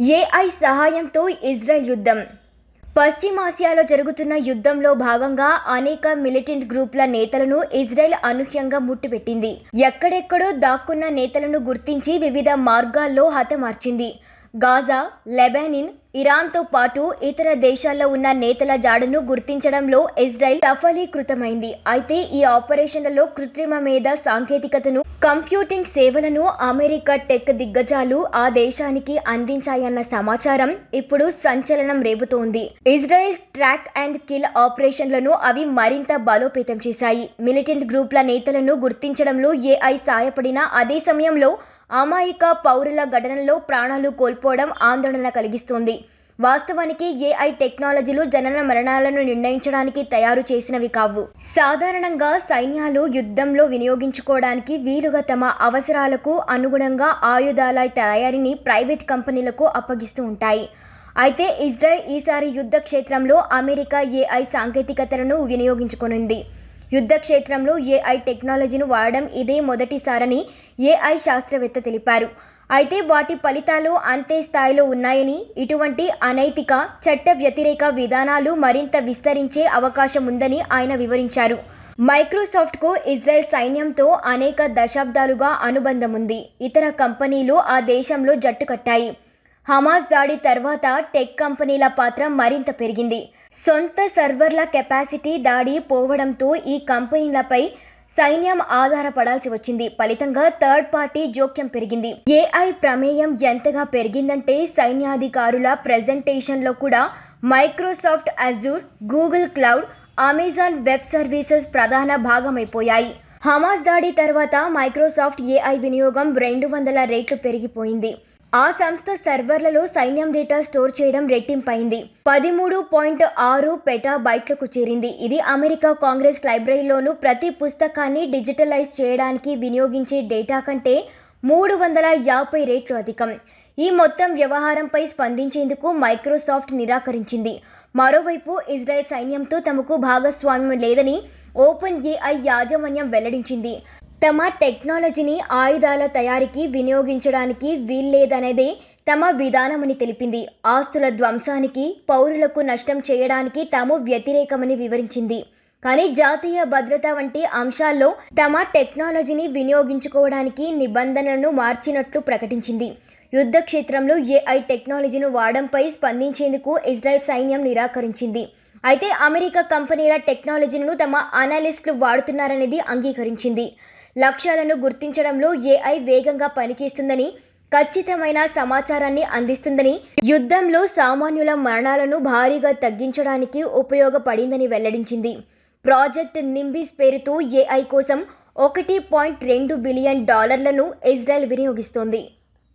AI సహాయంతో Israel యుద్ధం. పశ్చిమాసియాలో జరుగుతున్న యుద్ధంలో భాగంగా అనేక మిలిటెంట్ గ్రూప్ల నేతలను ఇజ్రాయెల్ అనూహ్యంగా ముట్టుపెట్టింది. ఎక్కడెక్కడో దాక్కున్న నేతలను గుర్తించి వివిధ మార్గాల్లో హతమార్చింది. గాజా లెబానిన్ ఇరాన్తో పాటు ఇతర దేశాల్లో ఉన్న నేతల జాడను గుర్తించడంలో ఇజ్రాయెల్ సఫలీకృతమైంది. అయితే ఈ ఆపరేషన్లలో కృత్రిమ మేధ సాంకేతికతను కంప్యూటింగ్ సేవలను అమెరికా టెక్ దిగ్గజాలు ఆ దేశానికి అందించాయన్న సమాచారం ఇప్పుడు సంచలనం రేపుతోంది. ఇజ్రాయెల్ ట్రాక్ అండ్ కిల్ ఆపరేషన్లను అవి మరింత బలోపేతం చేశాయి. మిలిటెంట్ గ్రూప్ల నేతలను గుర్తించడంలో ఏఐ సాయపడిన అదే సమయంలో అమాయక పౌరుల ఘటనలో ప్రాణాలు కోల్పోవడం ఆందోళన కలిగిస్తోంది. వాస్తవానికి ఏఐ టెక్నాలజీలు జనన మరణాలను నిర్ణయించడానికి తయారు చేసినవి కావు. సాధారణంగా సైన్యాలు యుద్ధంలో వినియోగించుకోవడానికి వీలుగా తమ అవసరాలకు అనుగుణంగా ఆయుధాల తయారీని ప్రైవేట్ కంపెనీలకు అప్పగిస్తూ ఉంటాయి. అయితే ఇజ్రాయెల్ ఈసారి యుద్ధ క్షేత్రంలో అమెరికా ఏఐ సాంకేతికతలను వినియోగించుకొనింది. యుద్ధ క్షేత్రంలో ఏఐ టెక్నాలజీని వాడడం ఇదే మొదటిసారని ఏఐ శాస్త్రవేత్త తెలిపారు. అయితే వాటి ఫలితాలు అంతే స్థాయిలో ఉన్నాయని ఇటువంటి అనైతిక చట్ట వ్యతిరేక విధానాలు మరింత విస్తరించే అవకాశం ఉందని ఆయన వివరించారు. మైక్రోసాఫ్ట్కు ఇజ్రాయెల్ సైన్యంతో అనేక దశాబ్దాలుగా అనుబంధం ఉంది. ఇతర కంపెనీలు ఆ దేశంలో జట్టు కట్టాయి. హమాస్ దాడి తర్వాత టెక్ కంపెనీల పాత్ర మరింత పెరిగింది. సొంత సర్వర్ల కెపాసిటీ దాడి పోవడంతో ఈ కంపెనీలపై సైన్యం ఆధారపడాల్సి వచ్చింది. ఫలితంగా థర్డ్ పార్టీ జోక్యం పెరిగింది. ఏఐ ప్రమేయం ఎంతగా పెరిగిందంటే సైన్యాధికారుల ప్రెజెంటేషన్లో కూడా Microsoft Azure Google cloud Amazon web services ప్రధాన భాగమైపోయాయి. హమాస్ దాడి తర్వాత మైక్రోసాఫ్ట్ ఏఐ వినియోగం రెండు వందల రేట్లు పెరిగిపోయింది. ఆ సంస్థ సర్వర్లలో సైన్యం డేటా స్టోర్ చేయడం రెట్టింపైంది. పదిమూడు పాయింట్ ఆరు పెటాబైట్లకు చేరింది. ఇది అమెరికా కాంగ్రెస్ లైబ్రరీలోను ప్రతి పుస్తకాన్ని డిజిటలైజ్ చేయడానికి వినియోగించే డేటా కంటే మూడు వందల యాభై రేట్లు అధికం. ఈ మొత్తం వ్యవహారంపై స్పందించేందుకు మైక్రోసాఫ్ట్ నిరాకరించింది. మరోవైపు ఇజ్రాయెల్ సైన్యంతో తమకు భాగస్వామ్యం లేదని ఓపెన్ ఏఐ యాజమాన్యం వెల్లడించింది. తమ టెక్నాలజీని ఆయుధాల తయారీకి వినియోగించడానికి వీల్లేదనేది తమ విధానమని తెలిపింది. ఆస్తుల ధ్వంసానికి పౌరులకు నష్టం చేయడానికి తాము వ్యతిరేకమని వివరించింది. కానీ జాతీయ భద్రత వంటి అంశాల్లో తమ టెక్నాలజీని వినియోగించుకోవడానికి నిబంధనలను మార్చినట్లు ప్రకటించింది. యుద్ధ క్షేత్రంలో ఏఐ టెక్నాలజీని వాడంపై స్పందించేందుకు ఇజ్రాయెల్ సైన్యం నిరాకరించింది. అయితే అమెరికా కంపెనీల టెక్నాలజీలను తమ అనలిస్టులు వాడుతున్నారనేది అంగీకరించింది. లక్ష్యాలను గుర్తించడంలో ఏఐ వేగంగా పనిచేస్తుందని ఖచ్చితమైన సమాచారాన్ని అందిస్తుందని యుద్ధంలో సామాన్యుల మరణాలను భారీగా తగ్గించడానికి ఉపయోగపడిందని వెల్లడించింది. ప్రాజెక్ట్ నింబిస్ పేరుతో ఏఐ కోసం ఒకటి పాయింట్ రెండు బిలియన్ డాలర్లను ఇజ్రాయెల్ వినియోగిస్తోంది.